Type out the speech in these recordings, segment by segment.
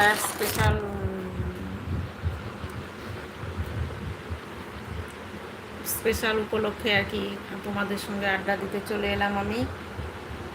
Special special উপলক্ষে আর কি তোমাদের সঙ্গে আড্ডা দিতে চলে এলাম আমি।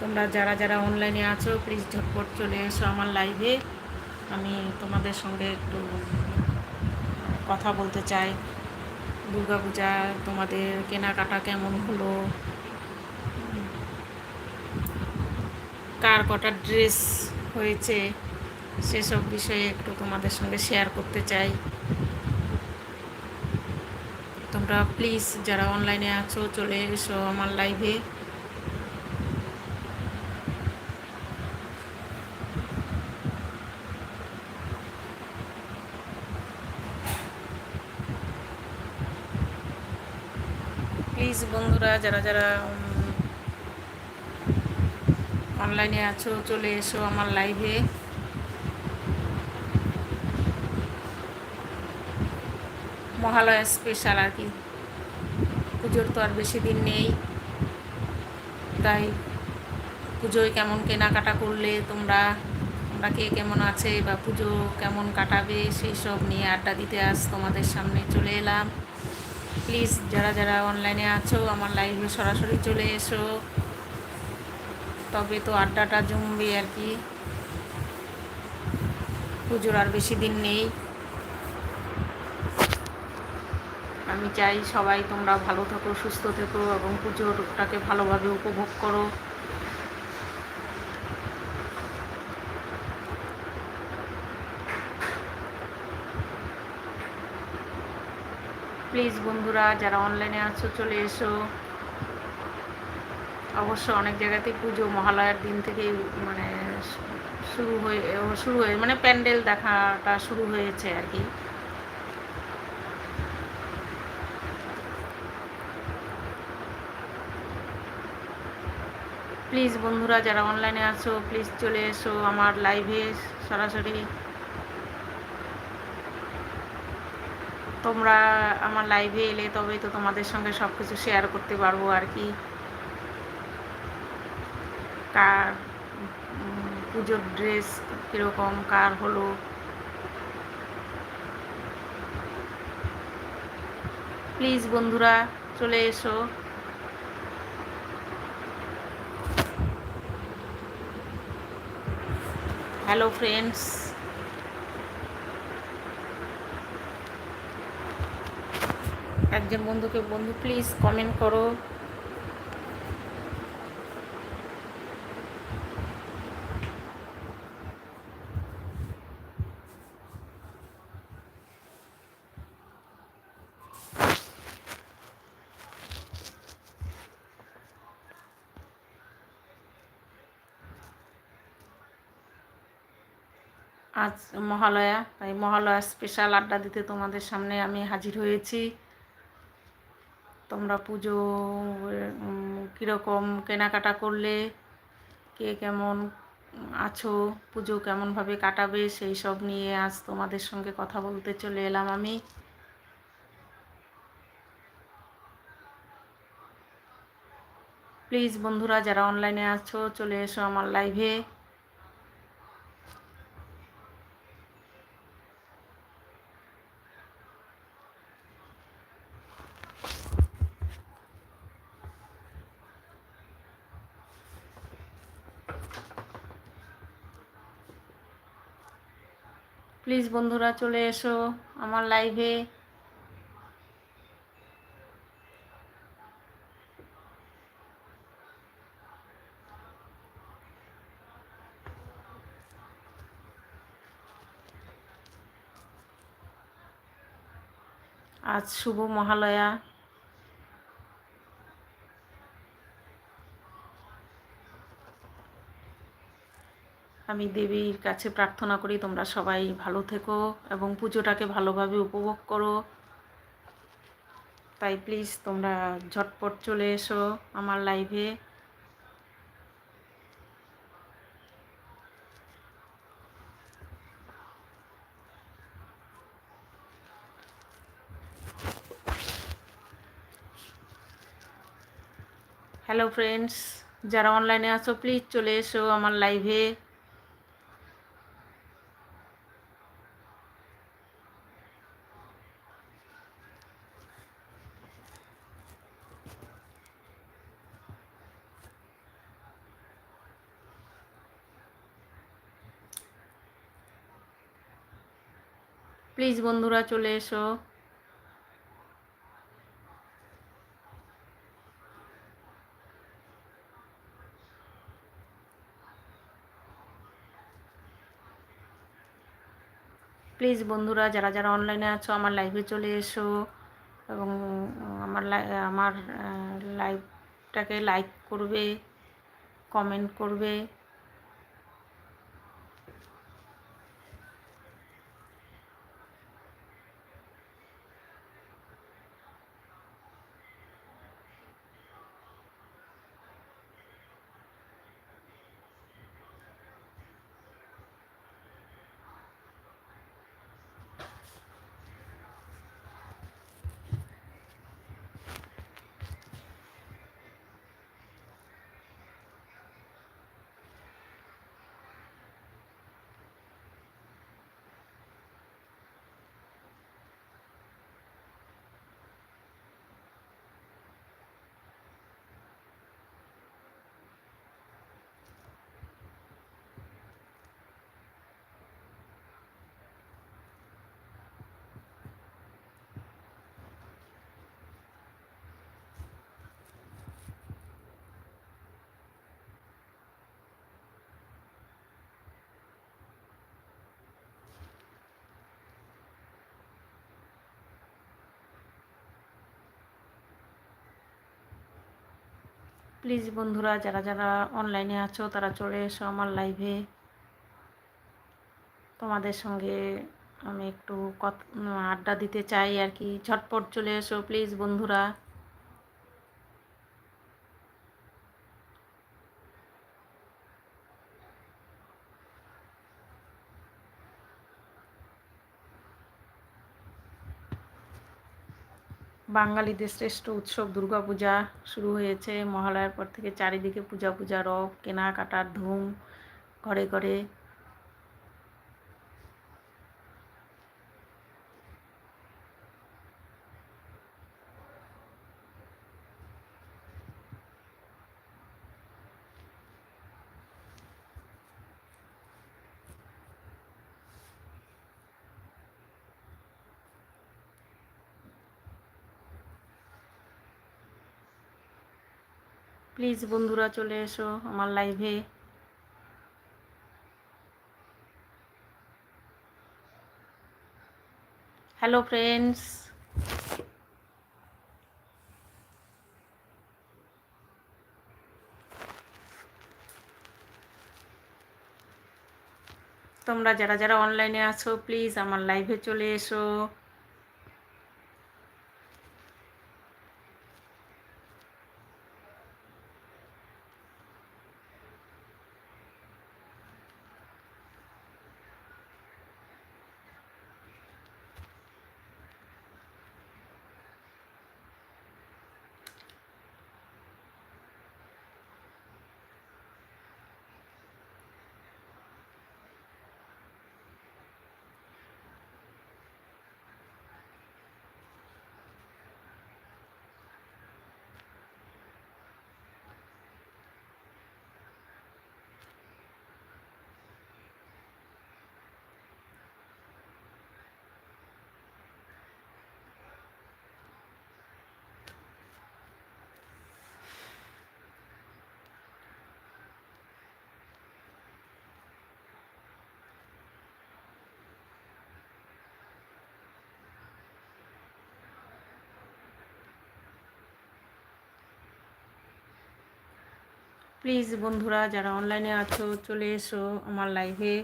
তোমরা যারা যারা অনলাইনে আছো প্লিজ ঝটপট চলে এসো আমার লাইভে আমি তোমাদের সঙ্গে একটু কথা বলতে চাই। দুর্গাপূজা তোমাদের কেনাকাটা কেমন হলো? কার কটা ড্রেস হয়েছে? সেসব বিষয়ে একটু তোমাদের সঙ্গে শেয়ার করতে চাই। তোমরা প্লিজ যারা অনলাইনে আছো, চলে এসো আমার লাইভে প্লিজ বন্ধুরা, যারা যারা অনলাইনে আছো, চলে এসো আমার লাইভে মহালয়া স্পেশাল আর কি। পুজোর তো আর বেশি দিন নেই। তাই পুজোয় কেমন কেনাকাটা করলে তোমরা তোমরা কে কেমন আছে বা পুজো কেমন কাটাবে সেই সব নিয়ে আড্ডা দিতে আস তোমাদের সামনে চলে এলাম। প্লিজ যারা যারা অনলাইনে আছো, আমার লাইভে সরাসরি চলে এসো। তবে তো আড্ডাটা জমবে আর কি। পুজোর আর বেশি দিন নেই। আমি চাই সবাই তোমরা ভালো থেকো, সুস্থ থেকো এবং পুজোরটাকে ভালোভাবে উপভোগ করো। প্লিজ বন্ধুরা, যারা অনলাইনে আছো, চলে এসো। অবশ্য অনেক জায়গাতেই পুজো, মহালয়ার দিন থেকেই মানে শুরু হয়ে শুরু হয়ে মানে প্যান্ডেল দেখাটা শুরু হয়েছে আর কি। প্লিজ বন্ধুরা, যারা অনলাইনে আছো প্লিজ চলে এসো আমার লাইভে সরাসরি। তোমরা আমার লাইভে এলে তবেই তো তোমাদের সঙ্গে সব কিছু শেয়ার করতে পারব আর কি। কার পুজোর ড্রেস কীরকম, কার হলো? প্লিজ বন্ধুরা, চলে এসো। হ্যালো ফ্রেন্ডস একজন বন্ধুকে বন্ধু প্লিজ কমেন্ট করো। আজ মহালয়া, তাই মহালয়া স্পেশাল আড্ডা দিতে তোমাদের সামনে আমি হাজির হয়েছি। তোমরা পুজো কীরকম কেনাকাটা করলে, কে কেমন আছো, পুজো কেমনভাবে কাটাবে, সেই সব নিয়ে আজ তোমাদের সঙ্গে কথা বলতে চলে এলাম আমি। প্লিজ বন্ধুরা, যারা অনলাইনে আছো, চলে এসো আমার লাইভে প্লিজ বন্ধুরা চলে এসো আমার লাইভে আজ শুভ মহালয়া। আমি দেবীর কাছে প্রার্থনা করি, তোমরা সবাই ভালো থেকো এবং পুজোটাকে ভালোভাবে উপভোগ করো। তাই প্লিজ তোমরা ঝটপট চলে এসো আমার লাইভে হ্যালো ফ্রেন্ডস যারা অনলাইনে আছো প্লিজ চলে এসো আমার লাইভে প্লিজ বন্ধুরা চলে এসো। প্লিজ বন্ধুরা, যারা যারা অনলাইনে আছো, আমার লাইভে চলে এসো এবং আমার আমার লাইভটাকে লাইক করবে কমেন্ট করবে। প্লিজ বন্ধুরা, যারা যারা অনলাইনে আছো, তারা চলে এসো আমার লাইভে তোমাদের সঙ্গে আমি একটু আড্ডা দিতে চাই আর কি। ঝটপট চলে এসো, প্লিজ বন্ধুরা। বাঙালিদের শ্রেষ্ঠ উৎসব দুর্গা পূজা শুরু হয়েছে। মহালয়ার পর থেকে চারিদিকে পূজা পূজা, রব, কেনাকাটার ধুম, ঘরে ঘরে প্লিজ বন্ধুরা চলে এসো আমার লাইভে। হ্যালো ফ্রেন্ডস তোমরা যারা যারা অনলাইনে আছো প্লিজ আমার লাইভে চলে এসো। প্লিজ বন্ধুরা যারা অনলাইনে আছো চলে এসো আমার লাইভে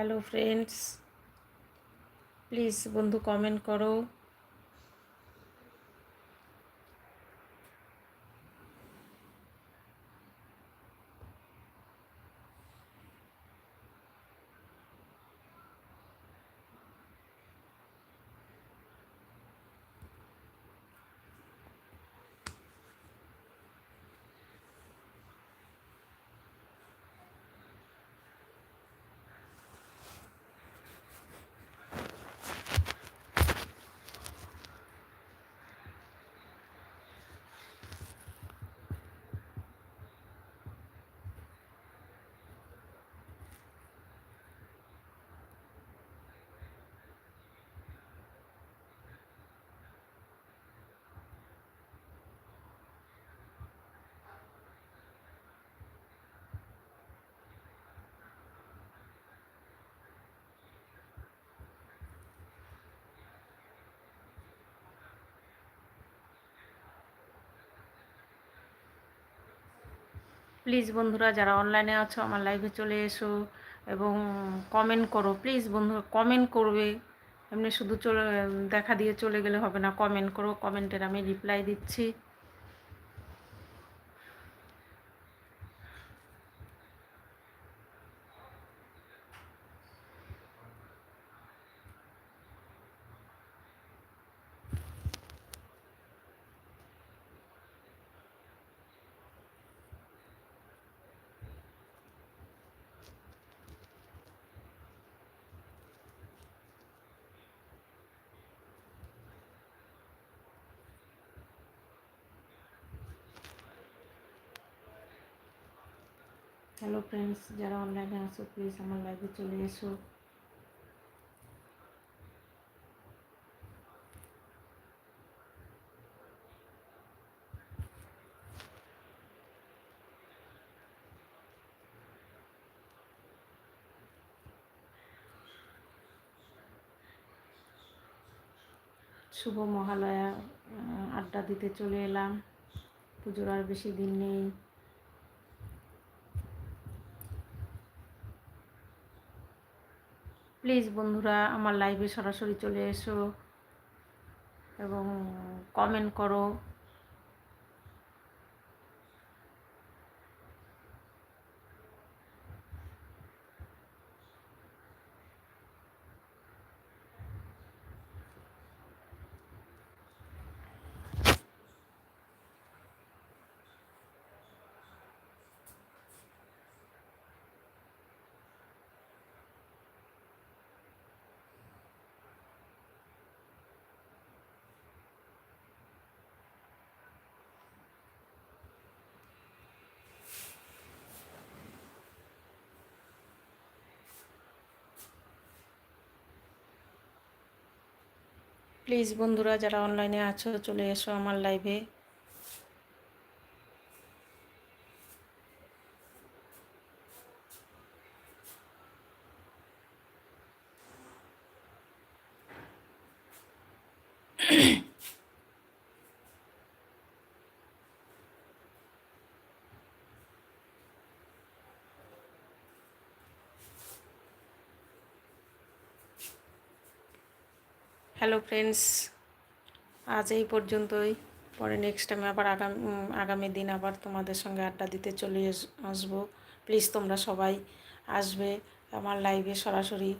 হ্যালো ফ্রেন্ডস প্লিজ বন্ধু কমেন্ট করো। প্লিজ বন্ধুরা, যারা অনলাইনে আছো, আমার লাইভে চলে এসো এবং কমেন্ট করো। প্লিজ বন্ধুরা কমেন্ট করবে। এমনি শুধু চলে, দেখা দিয়ে চলে গেলে হবে না কমেন্ট করো। কমেন্টের আমি রিপ্লাই দিচ্ছি। হ্যালো ফ্রেন্ডস যারা অনলাইনে আছো প্লিজ আমার লাইভে চলে এসো। শুভ মহালয়া আড্ডা দিতে চলে এলাম। পুজোর আর বেশি দিন নেই। প্লিজ বন্ধুরা আমার লাইভে সরাসরি চলে এসো এবং কমেন্ট করো। প্লিজ বন্ধুরা যারা অনলাইনে আছো চলে এসো আমার লাইভে হ্যালো ফ্রেন্ডস আজ এই পর্যন্তই। পরে নেক্সট টাইম আবার আগামী আগামী দিন আবার তোমাদের সঙ্গে আড্ডা দিতে চলে আস- আসব। প্লিজ তোমরা সবাই আসবে আমার লাইভে সরাসরি।